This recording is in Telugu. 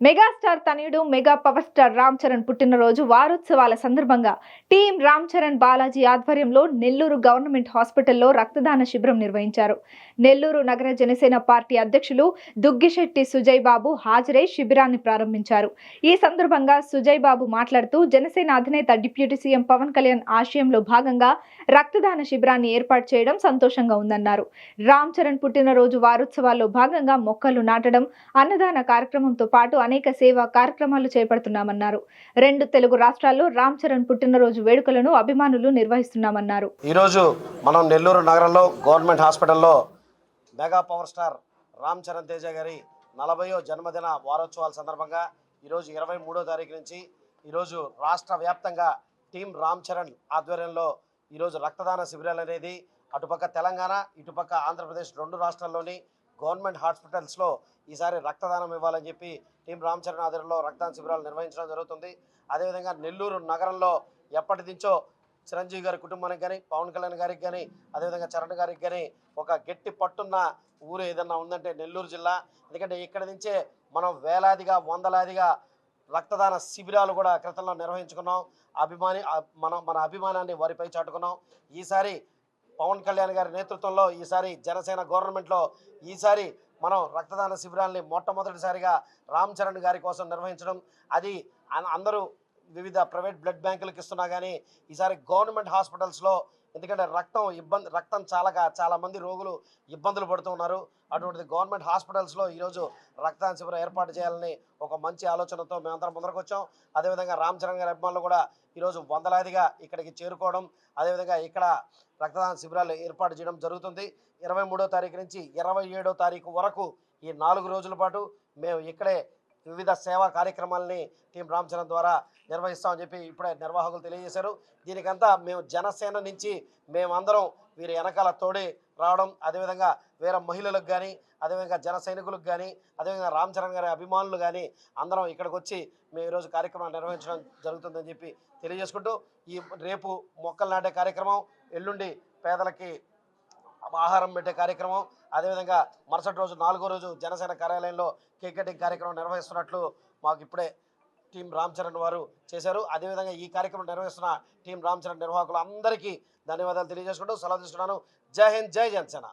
మెగాస్టార్ తనయుడు mega power star Ram Charan పుట్టినరోజు వారోత్సవాల సందర్భంగా టీం రామ్ చరణ్ బాలాజీ ఆధ్వర్యంలో నెల్లూరు గవర్నమెంట్ హాస్పిటల్లో రక్తదాన శిబిరం నిర్వహించారు. నెల్లూరు నగర జనసేన పార్టీ అధ్యక్షులు దుగ్గిశెట్టి సుజయ్ బాబు హాజరై శిబిరాన్ని ప్రారంభించారు. ఈ సందర్భంగా సుజయ్ బాబు మాట్లాడుతూ జనసేన అధినేత డిప్యూటీ సీఎం పవన్ కళ్యాణ్ ఆశయంలో భాగంగా రక్తదాన శిబిరాన్ని ఏర్పాటు చేయడం సంతోషంగా ఉందన్నారు. రామ్ చరణ్ పుట్టినరోజు వారోత్సవాల్లో భాగంగా మొక్కలు నాటడం అన్నదాన కార్యక్రమంతో పాటు అనేక సేవా కార్యక్రమాలు చేపడుతున్నామన్నారు. రెండు తెలుగు రాష్ట్రాల్లో రామ్ చరణ్ పుట్టినరోజు వేడుకలను అభిమానులు నిర్వహిస్తున్నామన్నారు. ఈరోజు మనం నెల్లూరు నగరంలో గవర్నమెంట్ హాస్పిటల్లో mega power star Ram Charan Teja గారి నలభయో జన్మదిన వారోత్సవాల సందర్భంగా ఈరోజు ఇరవై మూడో తారీఖు నుంచి ఈరోజు రాష్ట్ర వ్యాప్తంగా టీం రామ్ చరణ్ ఆధ్వర్యంలో ఈరోజు రక్తదాన శిబిరాలు అనేది అటుపక్క తెలంగాణ ఇటుపక్క ఆంధ్రప్రదేశ్ రెండు రాష్ట్రాల్లోని గవర్నమెంట్ హాస్పిటల్స్లో ఈసారి రక్తదానం ఇవ్వాలని చెప్పి టీం రామ్ చరణ్ ఆధ్వర్యంలో రక్తదాన శిబిరాలు నిర్వహించడం జరుగుతుంది. అదేవిధంగా నెల్లూరు నగరంలో ఎప్పటి నుంచో చిరంజీవి గారి కుటుంబానికి కానీ పవన్ కళ్యాణ్ గారికి కానీ అదేవిధంగా చరణ్ గారికి కానీ ఒక గట్టి పట్టున్న ఊరు ఏదన్నా ఉందంటే నెల్లూరు జిల్లా. ఎందుకంటే ఇక్కడి నుంచే మనం వేలాదిగా వందలాదిగా రక్తదాన శిబిరాలు కూడా క్రితంలో నిర్వహించుకున్నాం. అభిమాని ఆ- మనం మన అభిమానాన్ని వారిపై చాటుకున్నాం. ఈసారి పవన్ కళ్యాణ్ గారి నేతృత్వంలో ఈసారి జనసేన గవర్నమెంట్లో ఈసారి మనం రక్తదాన శిబిరాల్ని మొట్టమొదటిసారిగా రామ్ చరణ్ గారి కోసం నిర్వహించడం. అది అన్- అందరూ వివిధ ప్రైవేట్ బ్లడ్ బ్యాంకులకు ఇస్తున్నా కానీ ఈసారి గవర్నమెంట్ హాస్పిటల్స్లో ఎందుకంటే రక్తం ఇబ్బంది రక్తం చాలక చాలా మంది రోగులు ఇబ్బందులు పడుతున్నారు అటువంటిది గవర్నమెంట్ హాస్పిటల్స్లో ఈరోజు రక్తదాన శిబిరం ఏర్పాటు చేయాలని ఒక మంచి ఆలోచనతో మేమందరం ముందరకు వచ్చాం. అదేవిధంగా రామ్ చరణ్ గారి అభిమానులు కూడా ఈరోజు వందలాదిగా ఇక్కడికి చేరుకోవడం అదేవిధంగా ఇక్కడ రక్తదాన శిబిరాలు ఏర్పాటు చేయడం జరుగుతుంది. ఇరవై మూడో తారీఖు నుంచి ఇరవై ఏడో తారీఖు వరకు ఈ నాలుగు రోజుల పాటు మేము ఇక్కడే వివిధ సేవా కార్యక్రమాలని టీం రామచరణ్ ద్వారా నిర్వహిస్తామని చెప్పి ఇప్పుడే నిర్వాహకులు తెలియజేశారు. దీనికంతా మేము జనసేన నుంచి మేమందరం వీరి వెనకాల తోడి రావడం అదేవిధంగా వేరే మహిళలకు కానీ అదేవిధంగా జన సైనికులకు కానీ అదేవిధంగా రామ్ చరణ్ గారి అభిమానులు కానీ అందరం ఇక్కడికి వచ్చి మేము ఈరోజు కార్యక్రమం నిర్వహించడం జరుగుతుందని చెప్పి తెలియజేసుకుంటూ ఈ రేపు మొక్కలు నాటే కార్యక్రమం ఎల్లుండి పేదలకి ఆహారం పెట్టే కార్యక్రమం. అదేవిధంగా మరుసటి రోజు నాలుగో రోజు జనసేన కార్యాలయంలో కేక్ కటింగ్ కార్యక్రమం నిర్వహిస్తున్నట్లు మాకు ఇప్పుడే టీం రామ్ చరణ్ వారు చేశారు. అదేవిధంగా ఈ కార్యక్రమం నిర్వహిస్తున్న టీం రామ్ చరణ్ నిర్వాహకులు అందరికీ ధన్యవాదాలు తెలియజేసుకుంటూ సెలవు తీసుకున్నాను జై హింద్ జై జనసేన.